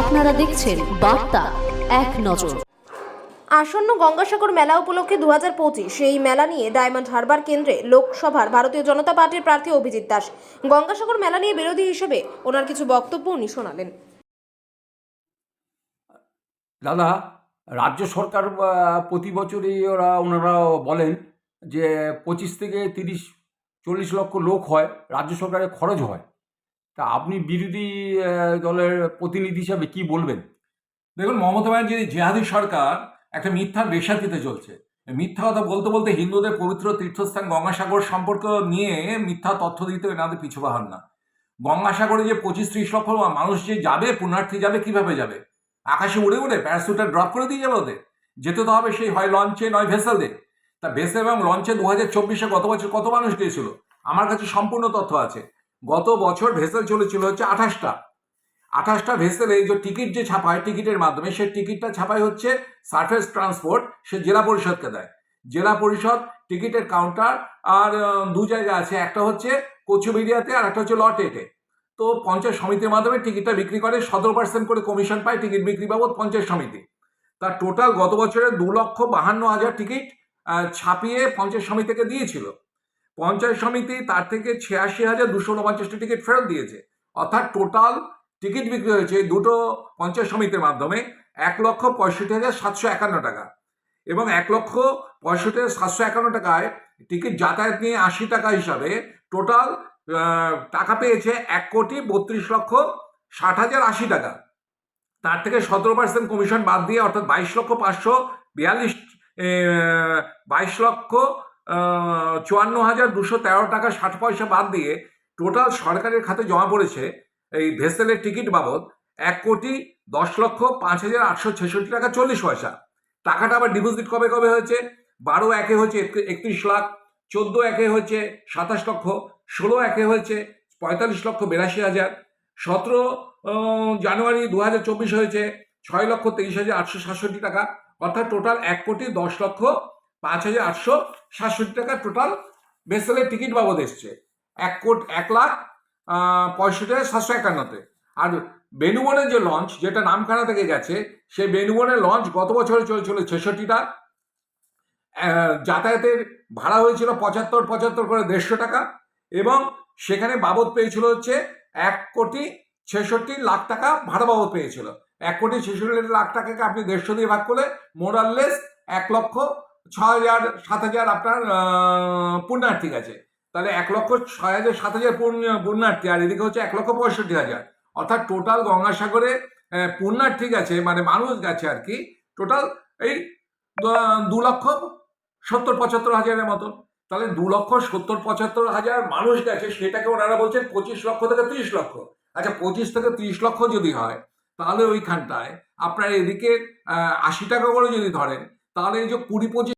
আপনারা দেখছেন বার্তা এক নজর। আসন্ন গঙ্গাসাগর মেলা উপলক্ষে দু হাজার পঁচিশ এই মেলা নিয়ে ডায়মন্ড হারবার কেন্দ্রে লোকসভার ভারতীয় জনতা পার্টির প্রার্থী অভিজিৎ দাস। গঙ্গাসাগর মেলা নিয়ে বিরোধী হিসেবে ওনার কিছু বক্তব্য উনি শোনালেন। দাদা রাজ্য সরকার আহ, প্রতি বছরই ওরা ওনারা বলেন যে পঁচিশ থেকে তিরিশ চল্লিশ লক্ষ লোক হয় রাজ্য সরকারের খরচ হয়। তা আপনি বিরোধী দলের প্রতিনিধি হিসাবে কি বলবেন? দেখুন, মমতা ব্যানার্জির জেহাদি সরকার একটা মিথ্যার বেশাতিতে চলছে মিথ্যা কথা বলতে বলতে হিন্দুদের পবিত্র তীর্থস্থান গঙ্গাসাগর সম্পর্ক নিয়ে মিথ্যা তথ্য দিতে এনাদের পিছু পাহান না। গঙ্গাসাগরে যে পঁচিশ ত্রিশ লক্ষ মানুষ যে যাবে, পুণ্যার্থী যাবে, কীভাবে যাবে? আকাশে উড়ে উড়ে প্যারাসুটে ড্রপ করে দিয়ে যাবে ওদের। যেতে তো হবে সেই হয় লঞ্চে, নয় ভেসেলে। তা ভেসেল এবং লঞ্চে দু হাজার চব্বিশে গত বছর কত মানুষ গিয়েছিল? আমার কাছে সম্পূর্ণ তথ্য আছে। গত বছর ভেসেল চলেছিল হচ্ছে আঠাশটা। আঠাশটা ভেসেলে যে টিকিট যে ছাপায়, টিকিটের মাধ্যমে সে টিকিটটা ছাপাই হচ্ছে সার্ফেস ট্রান্সপোর্ট, সে জেলা পরিষদকে দেয়। জেলা পরিষদ টিকিটের কাউন্টার আর দু জায়গা আছে, একটা হচ্ছে কচুবেরিয়াতে আর একটা হচ্ছে লটেটে তো পঞ্চায়েত সমিতির মাধ্যমে টিকিটটা বিক্রি করে, সতেরো পার্সেন্ট করে কমিশন পায় টিকিট বিক্রি বাবদ পঞ্চায়েত সমিতি। তার টোটাল গত বছরে দু লক্ষ বাহান্ন হাজার টিকিট ছাপিয়ে পঞ্চায়েত সমিতিকে দিয়েছিল। পঞ্চায়েত সমিতি তার থেকে ছিয়াশি হাজার দুশো উনপঞ্চাশটি টিকিট ফেরত দিয়েছে। অর্থাৎ টোটাল টিকিট বিক্রি হয়েছে দুটো পঞ্চায়েত সমিতির মাধ্যমে এক লক্ষ পঁয়ষট্টি হাজার সাতশো একান্ন টাকা এবং এক লক্ষ পঁয়ষট্টি হাজার সাতশো একান্ন টাকায় টিকিট যাতায়াত নিয়ে আশি টাকা হিসাবে টোটাল টাকা পেয়েছে এক কোটি বত্রিশ লক্ষ ষাট হাজার আশি টাকা। তার থেকে সতেরো পার্সেন্ট কমিশন বাদ দিয়ে অর্থাৎ বাইশ লক্ষ পাঁচশো বিয়াল্লিশ বাইশ লক্ষ চুয়ান্ন হাজার দুশো তেরো টাকা ষাট পয়সা বাদ দিয়ে টোটাল সরকারের খাতে জমা পড়েছে এই ভেসেলের টিকিট বাবদ এক কোটি দশ লক্ষ পাঁচ হাজার আটশো ছেষট্টি টাকা চল্লিশ পয়সা। টাকাটা আবার ডিপোজিট কবে কবে হয়েছে? বারো একে হয়েছে একত্রিশ লাখ, চোদ্দ একে হয়েছে সাতাশ লক্ষ, ষোলো একে হয়েছে পঁয়তাল্লিশ লক্ষ বিরাশি হাজার। সতেরো জানুয়ারি দু হাজার চব্বিশ হয়েছে ছয় লক্ষ তেইশ হাজার আটশো সাতষট্টি টাকা। অর্থাৎ টোটাল এক কোটি দশ লক্ষ পাঁচ হাজার আটশো সাতষট্টি টাকা টোটাল ভেসেলের টিকিট বাবদ এসছে। এক কোট এক লাখ পঁয়ষট্টি হাজার সাতশো একান্নতে। আর বেনুবনের যে লঞ্চ যেটা নামখানা থেকে গেছে, সেই বেনুবনের লঞ্চ গত বছরে চলেছিল ছেষট্টিটা। যাতায়াতের ভাড়া হয়েছিল পঁচাত্তর পঁচাত্তর করে দেড়শো টাকা এবং সেখানে বাবদ পেয়েছিল হচ্ছে এক কোটি ছেষট্টি লাখ টাকা ভাড়া বাবদ পেয়েছিল। এক কোটি ছেষট্টি লাখ টাকাকে আপনি দেড়শো দিয়ে ভাগ করলে মোরাললেস এক লক্ষ ছ হাজার, সাত হাজার আপনার পুণ্যার্থী গেছে। তাহলে এক লক্ষ ছয় হাজার, সাত হাজার পুণ্য- পুণ্যার্থী, আর এদিকে হচ্ছে এক লক্ষ পঁয়ষট্টি হাজার। অর্থাৎ টোটাল গঙ্গাসাগরে পুণ্যার্থী গেছে মানে মানুষ গেছে আর কি টোটাল এই দু লক্ষ সত্তর পঁচাত্তর হাজারের মতন। তাহলে দু লক্ষ সত্তর পঁচাত্তর হাজার মানুষ গেছে, সেটাকে ওনারা বলছেন পঁচিশ লক্ষ থেকে ত্রিশ লক্ষ। আচ্ছা পঁচিশ থেকে ত্রিশ লক্ষ যদি হয়, তাহলে ওইখানটায় আপনার এদিকে আশি টাকা করে যদি ধরেন, তাহলে এই যে কুড়ি পঁচিশ